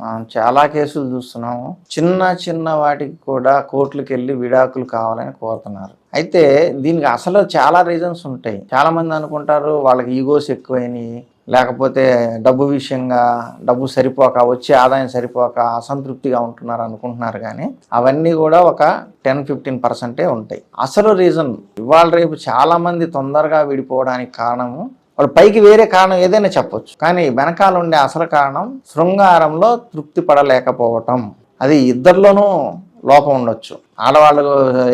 మనం చాలా కేసులు చూస్తున్నాము చిన్న చిన్న వాటికి కూడా కోర్టులకు వెళ్ళి విడాకులు కావాలని కోరుతున్నారు. అయితే దీనికి అసలు చాలా రీజన్స్ ఉంటాయి. చాలా మంది అనుకుంటారు వాళ్ళకి ఈగోస్ ఎక్కువైనాయి. లేకపోతే డబ్బు విషయంగా డబ్బు సరిపోక వచ్చే ఆదాయం సరిపోక అసంతృప్తిగా ఉంటున్నారు అనుకుంటున్నారు కానీ అవన్నీ కూడా ఒక టెన్ ఫిఫ్టీన్ పర్సెంటే ఉంటాయి. అసలు రీజన్ ఇవాళ రేపు చాలా మంది తొందరగా విడిపోవడానికి కారణము వాడు పైకి వేరే కారణం ఏదైనా చెప్పొచ్చు. కానీ వెనకాల ఉండే అసలు కారణం శృంగారంలో తృప్తి పడలేకపోవటం. అది ఇద్దరిలోనూ లోపం ఉండొచ్చు. ఆడవాళ్ళు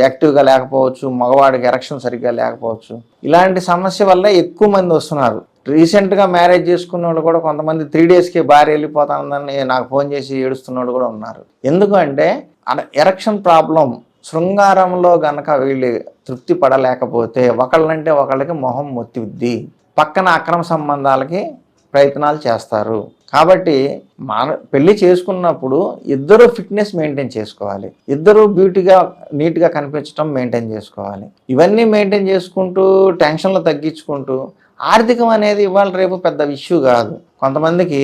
యాక్టివ్గా లేకపోవచ్చు మగవాడికి ఎరక్షన్ సరిగ్గా లేకపోవచ్చు. ఇలాంటి సమస్య వల్ల ఎక్కువ మంది వస్తున్నారు. రీసెంట్గా మ్యారేజ్ చేసుకున్న వాళ్ళు కూడా కొంతమంది త్రీ డేస్కి భార్య వెళ్ళిపోతానని నాకు ఫోన్ చేసి ఏడుస్తున్న వాళ్ళు కూడా ఉన్నారు. ఎందుకంటే ఎరక్షన్ ప్రాబ్లం శృంగారంలో గనక వీళ్ళు తృప్తి పడలేకపోతే ఒకళ్ళంటే ఒకళ్ళకి మొహం మొత్తిద్ది. పక్కన అక్రమ సంబంధాలకి ప్రయత్నాలు చేస్తారు. కాబట్టి మన పెళ్ళి చేసుకున్నప్పుడు ఇద్దరు ఫిట్నెస్ మెయింటైన్ చేసుకోవాలి. ఇద్దరు బ్యూటీగా నీట్గా కనిపించడం మెయింటైన్ చేసుకోవాలి. ఇవన్నీ మెయింటైన్ చేసుకుంటూ టెన్షన్లు తగ్గించుకుంటూ ఆర్థికం అనేది ఇవాళ రేపు పెద్ద ఇష్యూ కాదు. కొంతమందికి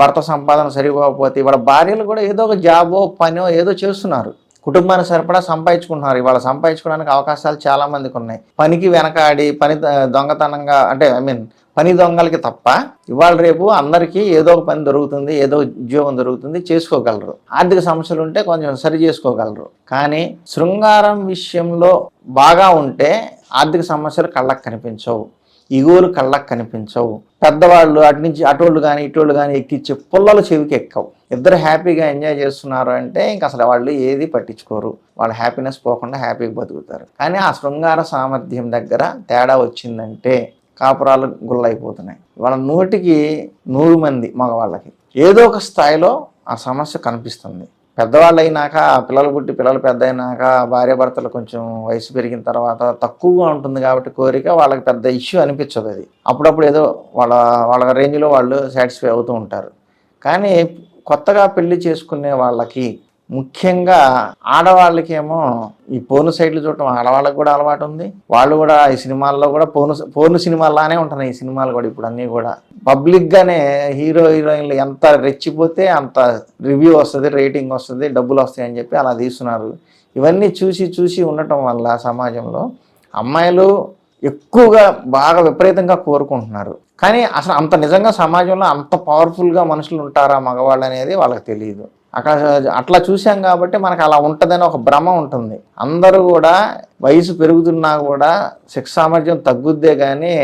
భర్త సంపాదన సరిపోకపోతే ఇవాళ భార్యలు కూడా ఏదో ఒక జాబో పనో ఏదో చేస్తున్నారు. కుటుంబానికి సరిపడా సంపాదించుకుంటున్నారు. ఇవాళ సంపాదించుకోవడానికి అవకాశాలు చాలా మందికి ఉన్నాయి. పనికి వెనకాడి పని దొంగతనంగా అంటే ఐ మీన్ పని దొంగలకి తప్ప ఇవాళ రేపు అందరికీ ఏదో ఒక పని దొరుకుతుంది ఏదో ఉద్యోగం దొరుకుతుంది చేసుకోగలరు. ఆర్థిక సమస్యలు ఉంటే కొంచెం సరి చేసుకోగలరు. కానీ శృంగారం విషయంలో బాగా ఉంటే ఆర్థిక సమస్యలు కళ్ళకు కనిపించవు. ఇగోలు కళ్ళకు కనిపించవు. పెద్దవాళ్ళు అటు నుంచి అటోళ్ళు కానీ ఇటోళ్ళు కానీ ఎక్కిచ్చే పుల్లలు చెవికి ఎక్కవు. ఇద్దరు హ్యాపీగా ఎంజాయ్ చేస్తున్నారు అంటే ఇంక అసలు వాళ్ళు ఏది పట్టించుకోరు. వాళ్ళ హ్యాపీనెస్ పోకుండా హ్యాపీగా బతుకుతారు. కానీ ఆ శృంగార సామర్థ్యం దగ్గర తేడా వచ్చిందంటే కాపురాలు గుళ్ళైపోతున్నాయి వాళ్ళ నూటికి నూరు మంది మగవాళ్ళకి. ఏదో ఒక స్థాయిలో ఆ సమస్య కనిపిస్తుంది. పెద్దవాళ్ళు అయినాక పిల్లలు పుట్టి పిల్లలు పెద్ద అయినాక భార్యాభర్తలు కొంచెం వయసు పెరిగిన తర్వాత తక్కువగా ఉంటుంది కాబట్టి కోరిక వాళ్ళకి పెద్ద ఇష్యూ అనిపించదు అది. అప్పుడప్పుడు ఏదో వాళ్ళ వాళ్ళ రేంజ్లో వాళ్ళు సాటిస్ఫై అవుతూ ఉంటారు. కానీ కొత్తగా పెళ్ళి చేసుకునే వాళ్ళకి ముఖ్యంగా ఆడవాళ్ళకేమో ఈ పోను సైడ్లు చూడటం ఆడవాళ్ళకి కూడా అలవాటు ఉంది వాళ్ళు కూడా ఈ సినిమాల్లో కూడా పోను పోను సినిమాల్లానే ఉంటున్నాయి ఈ సినిమాలు కూడా ఇప్పుడు అన్నీ కూడా. పబ్లిక్గానే హీరో హీరోయిన్లు ఎంత రెచ్చిపోతే అంత రివ్యూ వస్తుంది రేటింగ్ వస్తుంది డబ్బులు వస్తాయి అని చెప్పి అలా తీస్తున్నారు. ఇవన్నీ చూసి చూసి ఉండటం వల్ల సమాజంలో అమ్మాయిలు ఎక్కువగా బాగా విపరీతంగా కోరుకుంటున్నారు. కానీ అసలు అంత నిజంగా సమాజంలో అంత పవర్ఫుల్గా మనుషులు ఉంటారా మగవాళ్ళు అనేది వాళ్ళకి తెలియదు. అక్కడ అట్లా చూసాం కాబట్టి మనకు అలా ఉంటుందని ఒక భ్రమ ఉంటుంది. అందరూ కూడా వయసు పెరుగుతున్నా కూడా సెక్స్ సామర్థ్యం తగ్గుద్దే కానీ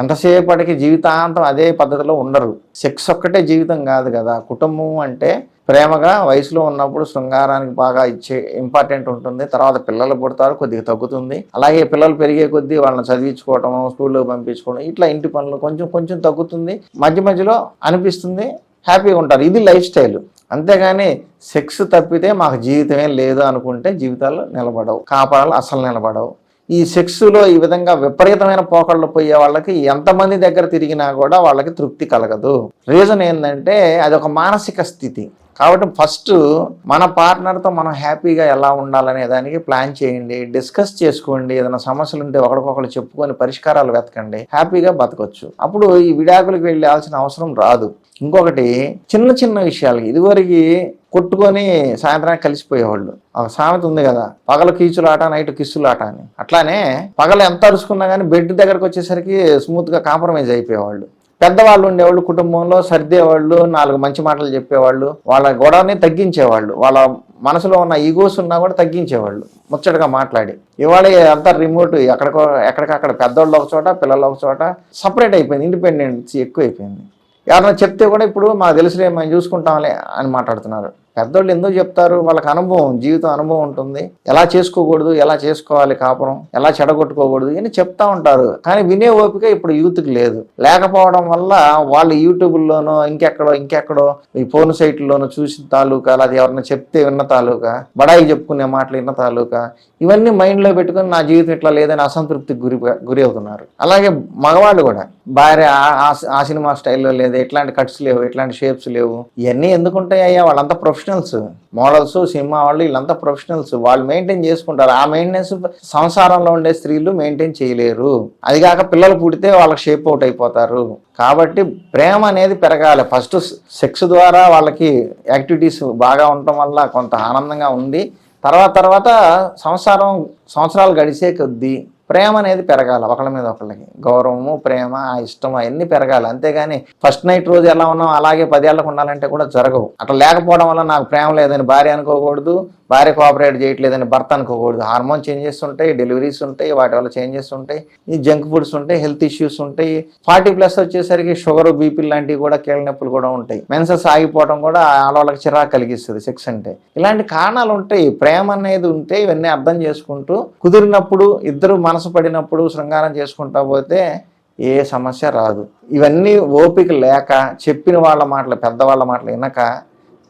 ఎంతసేపటికి జీవితాంతం అదే పద్ధతిలో ఉండరు. సెక్స్ ఒక్కటే జీవితం కాదు కదా. కుటుంబం అంటే ప్రేమగా వయసులో ఉన్నప్పుడు శృంగారానికి బాగా ఇచ్చే ఇంపార్టెంట్ ఉంటుంది. తర్వాత పిల్లలు పుడతారు కొద్దిగా తగ్గుతుంది. అలాగే పిల్లలు పెరిగే కొద్దీ వాళ్ళని చదివించుకోవటం స్కూల్లో పంపించుకోవడం ఇట్లా ఇంటి పనులు కొంచెం కొంచెం తగ్గుతుంది. మధ్య మధ్యలో అనిపిస్తుంది హ్యాపీగా ఉంటారు. ఇది లైఫ్ స్టైల్. అంతేగాని సెక్స్ తప్పితే మాకు జీవితమే లేదు అనుకుంటే జీవితాలు నిలబడవు కాపాడాలు అసలు నిలబడవు. ఈ సెక్స్లో ఈ విధంగా విపరీతమైన పోకళ్ళు పోయే వాళ్ళకి ఎంతమంది దగ్గర తిరిగినా కూడా వాళ్ళకి తృప్తి కలగదు. రీజన్ ఏంటంటే అది ఒక మానసిక స్థితి. కాబట్టి ఫస్ట్ మన పార్ట్నర్తో మనం హ్యాపీగా ఎలా ఉండాలనే దానికి ప్లాన్ చేయండి డిస్కస్ చేసుకోండి. ఏదైనా సమస్యలు ఉంటే ఒకరికొకరు చెప్పుకొని పరిష్కారాలు వెతకండి. హ్యాపీగా బతకొచ్చు. అప్పుడు ఈ విడాకులకు వెళ్ళాల్సిన అవసరం రాదు. ఇంకొకటి చిన్న చిన్న విషయాలు. ఇదివరకు కొట్టుకొని సాయంత్రానికి కలిసిపోయేవాళ్ళు. ఒక సామెత ఉంది కదా పగల కీచులాట నైట్ కిస్సులాట అని. అట్లానే పగలు ఎంత అరుచుకున్నా కానీ బెడ్ దగ్గరకు వచ్చేసరికి స్మూత్గా కాంప్రమైజ్ అయిపోయేవాళ్ళు. పెద్దవాళ్ళు ఉండేవాళ్ళు కుటుంబంలో సర్దేవాళ్ళు నాలుగు మంచి మాటలు చెప్పేవాళ్ళు వాళ్ళ గొడవని తగ్గించేవాళ్ళు. వాళ్ళ మనసులో ఉన్న ఈగోస్ ఉన్నా కూడా తగ్గించేవాళ్ళు ముచ్చటగా మాట్లాడి. ఇవాళ అంతా రిమోట్ ఎక్కడికో ఎక్కడికక్కడ పెద్దవాళ్ళు ఒక చోట పిల్లలు ఒక చోట సపరేట్ అయిపోయింది ఇండిపెండెన్స్ ఎక్కువ అయిపోయింది ఎవరైనా చెప్తే కూడా ఇప్పుడు మాకు తెలుసులే మేము చూసుకుంటాంలే అని మాట్లాడుతున్నారు. పెద్దోళ్ళు ఎందుకు చెప్తారు? వాళ్ళకి అనుభవం జీవితం అనుభవం ఉంటుంది. ఎలా చేసుకోకూడదు? ఎలా చేసుకోవాలి కాపురం? ఎలా చెడగొట్టుకోకూడదు? అని చెప్తా ఉంటారు. కానీ వినే ఓపిక ఇప్పుడు యూత్కి లేదు. లేకపోవడం వల్ల వాళ్ళు యూట్యూబ్లోనో ఇంకెక్కడో ఇంకెక్కడో ఈ ఫోన్ సైట్లోనో చూసిన తాలూకా అది ఎవరైనా చెప్తే విన్న తాలూకా బడాయి చెప్పుకునే మాటలు విన్న తాలూకా ఇవన్నీ మైండ్లో పెట్టుకొని నా జీవితం ఇట్లా లేదని అసంతృప్తికి గురి గురి అవుతున్నారు. అలాగే మగవాళ్ళు కూడా. భార్య ఆ- సినిమా స్టైల్లో లేదు ఇట్లాంటి కట్స్ లేవు ఇట్లాంటి షేప్స్ లేవు ఇవన్నీ ఎందుకుంటాయి అయ్యా? వాళ్ళంతా ప్రొఫెషన్ ప్రొఫెషనల్స్ మోడల్స్ సినిమా వాళ్ళు వీళ్ళంతా ప్రొఫెషనల్స్ వాళ్ళు మెయింటైన్ చేసుకుంటారు. ఆ మెయింటెనెన్స్ సంసారంలో ఉండే స్త్రీలు మెయింటైన్ చేయలేరు. అది కాక పిల్లలు పుడితే వాళ్ళకి షేప్ అవుట్ అయిపోతారు. కాబట్టి ప్రేమ అనేది పెరగాలి. ఫస్ట్ సెక్స్ ద్వారా వాళ్ళకి యాక్టివిటీస్ బాగా ఉండటం వల్ల కొంత ఆనందంగా ఉంది. తర్వాత తర్వాత సంసారం సంవత్సరాలు గడిచే కొద్దీ ప్రేమ అనేది పెరగాలి ఒకళ్ళ మీద ఒకళ్ళకి. గౌరవము ప్రేమ ఆ ఇష్టం అవన్నీ పెరగాలి. అంతేగాని ఫస్ట్ నైట్ రోజు ఎలా ఉన్నాం అలాగే పదేళ్ళకు ఉండాలంటే కూడా జరగవు. అట్లా లేకపోవడం వల్ల నాకు ప్రేమ లేదని భార్య అనుకోకూడదు భార్య కోఆపరేట్ చేయట్లేదని భర్త అనుకోకూడదు. హార్మోన్ చేంజెస్ ఉంటాయి డెలివరీస్ ఉంటాయి వాటి వల్ల చేంజెస్ ఉంటాయి ఈ జంక్ ఫుడ్స్ ఉంటాయి హెల్త్ ఇష్యూస్ ఉంటాయి. ఫార్టీ ప్లస్ వచ్చేసరికి షుగర్ బీపీ లాంటివి కూడా కీళ్ళ నొప్పులు కూడా ఉంటాయి. మెన్సెస్ ఆగిపోవడం కూడా ఆడవాళ్ళకి చిరాకు కలిగిస్తుంది సెక్స్ అంటే. ఇలాంటి కారణాలు ఉంటాయి ప్రేమ అనేది ఉంటే ఇవన్నీ అర్థం చేసుకుంటూ కుదిరినప్పుడు ఇద్దరు మనసు పడినప్పుడు శృంగారం చేసుకుంటా పోతే ఏ సమస్య రాదు. ఇవన్నీ ఓపిక లేక చెప్పిన వాళ్ళ మాటలు పెద్దవాళ్ళ మాటలు వినక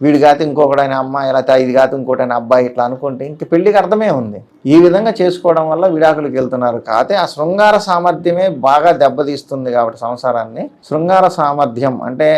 వీడి కాదు ఇంకొకడైన అమ్మాయి లేకపోతే ఇది కాదు ఇంకోటైన అబ్బాయి ఇట్లా అనుకుంటే ఇంక పెళ్ళికి అర్థమే ఉంది. ఈ విధంగా చేసుకోవడం వల్ల విడాకులకు వెళ్తున్నారు. కాకపోతే ఆ శృంగార సామర్థ్యమే బాగా దెబ్బతీస్తుంది కాబట్టి సంసారాన్ని. శృంగార సామర్థ్యం అంటే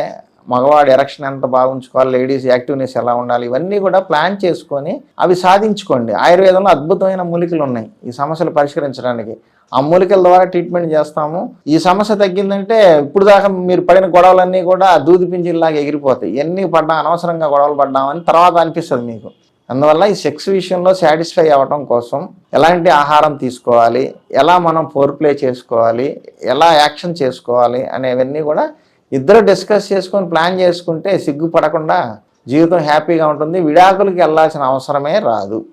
మగవాడు ఎరక్షన్ ఎంత బాగుంచుకోవాలి లేడీస్ యాక్టివ్నెస్ ఎలా ఉండాలి ఇవన్నీ కూడా ప్లాన్ చేసుకొని అవి సాధించుకోండి. ఆయుర్వేదంలో అద్భుతమైన మూలికలు ఉన్నాయి ఈ సమస్యలు పరిష్కరించడానికి. ఆ మూలికల ద్వారా ట్రీట్మెంట్ చేస్తాము. ఈ సమస్య తగ్గిందంటే ఇప్పుడు దాకా మీరు పడిన గొడవలన్నీ కూడా దూది పింజిల్లాగా ఎగిరిపోతాయి. ఎన్ని పడ్డా అనవసరంగా గొడవలు పడ్డామని తర్వాత అనిపిస్తుంది మీకు. అందువల్ల ఈ సెక్స్ విషయంలో సాటిస్ఫై అవ్వటం కోసం ఎలాంటి ఆహారం తీసుకోవాలి ఎలా మనం ఫోర్ ప్లే చేసుకోవాలి ఎలా యాక్షన్ చేసుకోవాలి అనేవన్నీ కూడా ఇద్దరు డిస్కస్ చేసుకొని ప్లాన్ చేసుకుంటే సిగ్గుపడకుండా జీవితం హ్యాపీగా ఉంటుంది. విడాకులకి వెళ్ళాల్సిన అవసరమే రాదు.